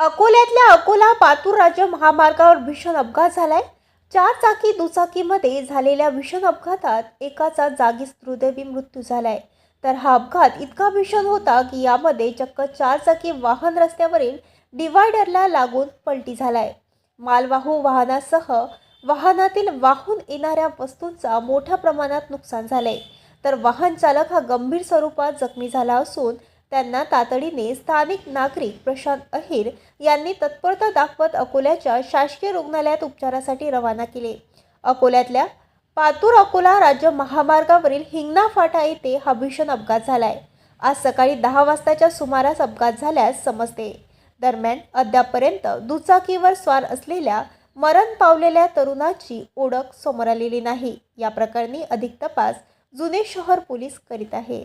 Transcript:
अकोल्यातल्या अकोला पातूर राज्य महामार्गावर भीषण अपघात झालाय. चार चाकी दुचाकीमध्ये झालेल्या भीषण अपघातात एकाचा जागीच दुर्दैवी मृत्यू झालाय. तर हा अपघात इतका भीषण होता की यामध्ये चक्क चार चाकी वाहन रस्त्यावरील डिवायडरला लागून पलटी झालाय. मालवाहू वाहनासह वाहनातील वाहून येणाऱ्या वस्तूंचा मोठ्या प्रमाणात नुकसान झालंय. तर वाहन चालक हा गंभीर स्वरूपात जखमी झाला असून त्यांना तातडीने स्थानिक नागरिक प्रशांत अहिर यांनी तत्परता दाखवत अकोल्याच्या शासकीय रुग्णालयात उपचारासाठी रवाना केले. अकोल्यातल्या पातूर अकोला राज्य महामार्गावरील हिंगणा फाटा येथे हा भीषण अपघात झालाय. आज सकाळी दहा वाजताच्या सुमारास अपघात झाल्यास समजते. दरम्यान अद्यापपर्यंत दुचाकीवर स्वार असलेल्या मरण पावलेल्या तरुणाची ओळख समोर आलेली नाही. या प्रकरणी अधिक तपास जुने शहर पोलीस करीत आहे.